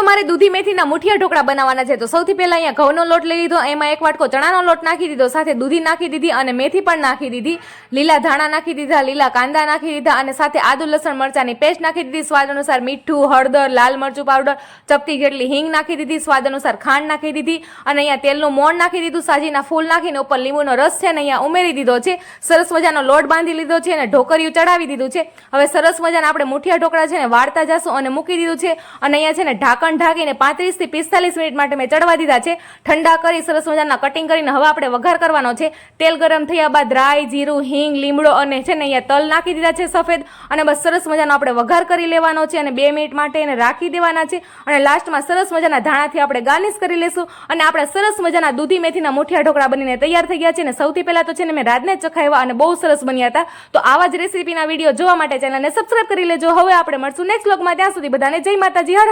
તો મારે દૂધી મેથીના મુઠિયા ઢોકળા બનાવવાના છે. તો સૌથી પહેલા અહીંયા ઘઉંનો લોટ લઈ લીધો, એમાં એક વાટકો ચણાનો લોટ નાખી દીધો, સાથે દૂધી નાખી દીધી અને મેથી પણ નાખી દીધી, લીલા ધાણા નાખી દીધા, લીલા કાંદા નાખી દીધા અને સાથે આદુ, લસણ, મરચાની પેસ્ટ નાખી દીધી, સ્વાદ અનુસાર મીઠું, હળદર, લાલ મરચું પાવડર, ચપટી જેટલી હિંગ નાખી દીધી, સ્વાદ અનુસાર ખાંડ નાખી દીધી અને અહીંયા તેલનું મોણ નાખી દીધું, સાજીના ફૂલ નાખીને ઉપર લીંબુનો રસ છે ને અહીંયા ઉમેરી દીધો છે. સરસ મજાનો લોટ બાંધી લીધો છે અને ઢોકરિયું ચડાવી દીધું છે. હવે સરસ મજાના આપણે મુઠિયા ઢોકળા છે ને વાળતા જશું અને મૂકી દીધું છે અને અહીંયા છે ને ઢાંકણ ઢાંકીને પાંત્રીસથી પિસ્તાલીસ મિનિટ માટે મેં ચડવા દીધા છે. ઠંડા કરી, સરસ મજાના કટિંગ કરીને હવે આપણે વઘાર કરવાનો છે. તેલ ગરમ થયા બાદ રાઈ, જીરું, હિંગ, લીમડો અને છે ને અહીંયા તલ નાખી દીધા છે સફેદ. અને બસ સરસ મજાનો આપણે વઘાર કરી લેવાનો છે અને બે મિનિટ માટે એને રાખી દેવાના છે. અને લાસ્ટમાં સરસ મજાના ધાણાથી આપણે ગાર્નિશ કરી લેશું. અને આપણા સરસ મજાના દૂધી મેથીના મુઠિયા ઢોકળા બનીને તૈયાર થઈ ગયા છે. અને સૌથી પહેલાં તો છે ને મેં રાતને જ ચખાવ્યા અને બહુ સરસ બન્યા હતા. તો આવા જ રેસીપીના વીડિયો જોવા માટે ચેનલને સબસ્ક્રાઇબ કરી લેજો. હવે આપણે મળશું નેક્સ્ટ બ્લોગમાં ત્યાં સુધી બધાને જય માતાજી. હર.